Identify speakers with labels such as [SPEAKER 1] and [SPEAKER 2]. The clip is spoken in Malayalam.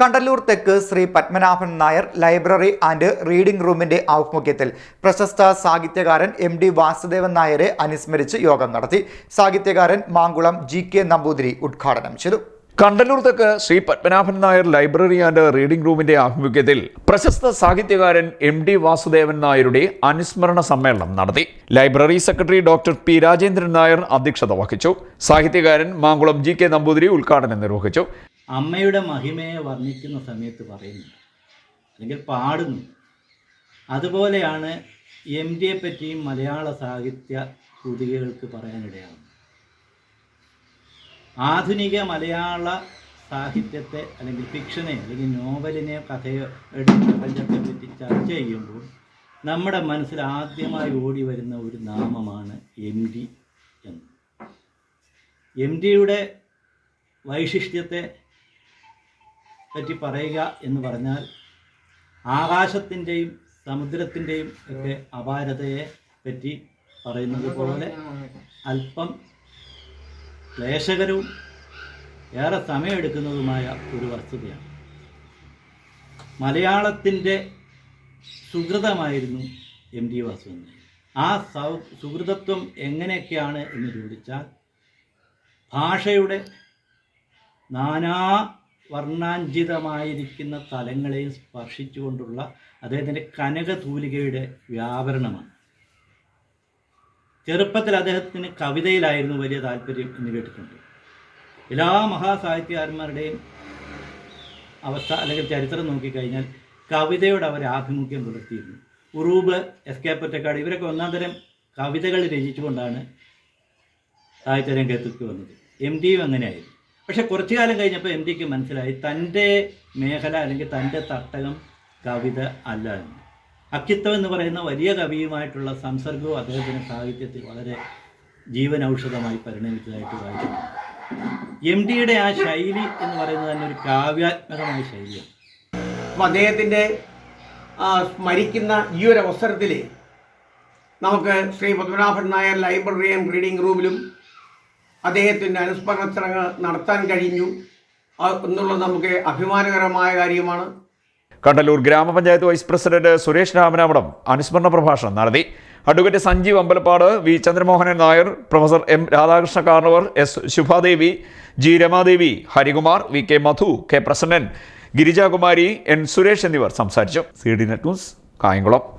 [SPEAKER 1] കണ്ടല്ലൂർ തെക്ക് Shri Padmanabhan Nair library and reading റൂമിന്റെ ആഭിമുഖ്യത്തിൽ പ്രശസ്ത സാഹിത്യകാരൻ എം ഡി വാസുദേവൻ നായരെ അനുസ്മരിച്ച് യോഗം നടത്തി. സാഹിത്യകാരൻ മാങ്കുളം ജി കെ നമ്പൂതിരി ഉദ്ഘാടനം ചെയ്തു.
[SPEAKER 2] കണ്ടല്ലൂർ തെക്ക് Shri Padmanabhan Nair library and reading റൂമിന്റെ ആഭിമുഖ്യത്തിൽ പ്രശസ്ത സാഹിത്യകാരൻ എം ഡി വാസുദേവൻ നായരുടെ അനുസ്മരണ സമ്മേളനം നടത്തി. Library secretary doctor P Rajendran Nair അധ്യക്ഷത വഹിച്ചു. സാഹിത്യകാരൻ മാങ്കുളം ജി കെ നമ്പൂതിരി ഉദ്ഘാടനം നിർവഹിച്ചു.
[SPEAKER 3] അമ്മയുടെ മഹിമയെ വർണിക്കുന്ന സമയത്ത് പറയുന്നു അല്ലെങ്കിൽ പാടുന്നു. അതുപോലെയാണ് എം ഡിയെ പറ്റിയും മലയാള സാഹിത്യ കൃതികൾക്ക് പറയാനിടയാകുന്നത്. ആധുനിക മലയാള സാഹിത്യത്തെ അല്ലെങ്കിൽ ഫിക്ഷനെ അല്ലെങ്കിൽ നോവലിനെ കഥയോ പ്രപഞ്ചത്തെ പറ്റി ചർച്ച ചെയ്യുമ്പോൾ നമ്മുടെ മനസ്സിൽ ആദ്യമായി ഓടി വരുന്ന ഒരു നാമമാണ് എം ഡി എന്ന്. എം ഡിയുടെ വൈശിഷ്ട്യത്തെ പറ്റി പറയുക എന്ന് പറഞ്ഞാൽ ആകാശത്തിന്റെയും സമുദ്രത്തിന്റെയും ഒക്കെ അപാരതയെ പറ്റി പറയുന്നത് പോലെ അല്പം ക്ലേശകരവും ഏറെ സമയമെടുക്കുന്നതുമായ ഒരു വസ്തുതയാണ്. മലയാളത്തിന്റെ സുഹൃതമായിരുന്നു എം ഡി വാസുദേവൻ. ആ സൗ സുഹൃതത്വം എങ്ങനെയൊക്കെയാണ് എന്ന് ചോദിച്ചാൽ ഭാഷയുടെ നാനാ വർണാഞ്ചിതമായിരിക്കുന്ന തലങ്ങളെയും സ്പർശിച്ചുകൊണ്ടുള്ള അദ്ദേഹത്തിന്റെ കനകതൂലികയുടെ വ്യാപരണമാണ്. ചെറുപ്പത്തിൽ അദ്ദേഹത്തിന് കവിതയിലായിരുന്നു വലിയ താല്പര്യം എന്ന് കേട്ടിട്ടുണ്ട്. എല്ലാ മഹാസാഹിത്യകാരന്മാരുടെയും അവസ്ഥ അല്ലെങ്കിൽ ചരിത്രം നോക്കിക്കഴിഞ്ഞാൽ കവിതയോട് അവർ ആഭിമുഖ്യം പുലർത്തിയിരുന്നു. ഉറൂബ് എസ് കെ പൊറ്റക്കാട് ഇവരൊക്കെ ഒന്നാം തരം കവിതകൾ രചിച്ചുകൊണ്ടാണ് സാഹിത്യ രംഗത്തേക്ക് വന്നത്. എം ഡിയും അങ്ങനെയായിരുന്നു. പക്ഷെ കുറച്ചു കാലം കഴിഞ്ഞപ്പോൾ എം ഡിക്ക് മനസ്സിലായി? തന്റെ മേഖല അല്ലെങ്കിൽ തന്റെ തട്ടകം കവിത അല്ല എന്ന് അക്കിത്തം എന്ന് പറയുന്ന വലിയ കവിയുമായിട്ടുള്ള സംസർഗവും അദ്ദേഹത്തിന്റെ സാഹിത്യത്തിൽ വളരെ ജീവൻ ഔഷധമായി പരിണമിച്ചതായിട്ട് വായിച്ചിട്ടുണ്ട്. എം ഡിയുടെ ആ ശൈലി എന്ന് പറയുന്നത് തന്നെ ഒരു കാവ്യാത്മകമായ ശൈലിയാണ്.
[SPEAKER 4] അപ്പം അദ്ദേഹത്തിന്റെ സ്മരിക്കുന്ന ഈ ഒരു അവസരത്തിൽ നമുക്ക് ശ്രീ പത്മനാഭൻ നായർ ലൈബ്രറിയും റീഡിംഗ് റൂമിലും അദ്ദേഹത്തിന്റെ അനുസ്മരണ ചടങ്ങ് നടത്താൻ കഴിഞ്ഞു. എന്നുള്ളത് നമുക്ക് അഭിമാനകരമായ കാര്യമാണ്.
[SPEAKER 2] കണ്ടല്ലൂർ ഗ്രാമപഞ്ചായത്ത് വൈസ് പ്രസിഡന്റ് സുരേഷ് രാമനാമടം അനുസ്മരണ പ്രഭാഷണം നടത്തി. Advocate Sanjeev Ambalappad V. Chandramohanan Nair professor M. Radhakrishna Karnavar S. Shubhadevi G. Ramadevi Harikumar V. K. Madhu K. Prasannan Girijakumari N. Suresh എന്നിവർ സംസാരിച്ചു. C. D. Net news Kayamkulam.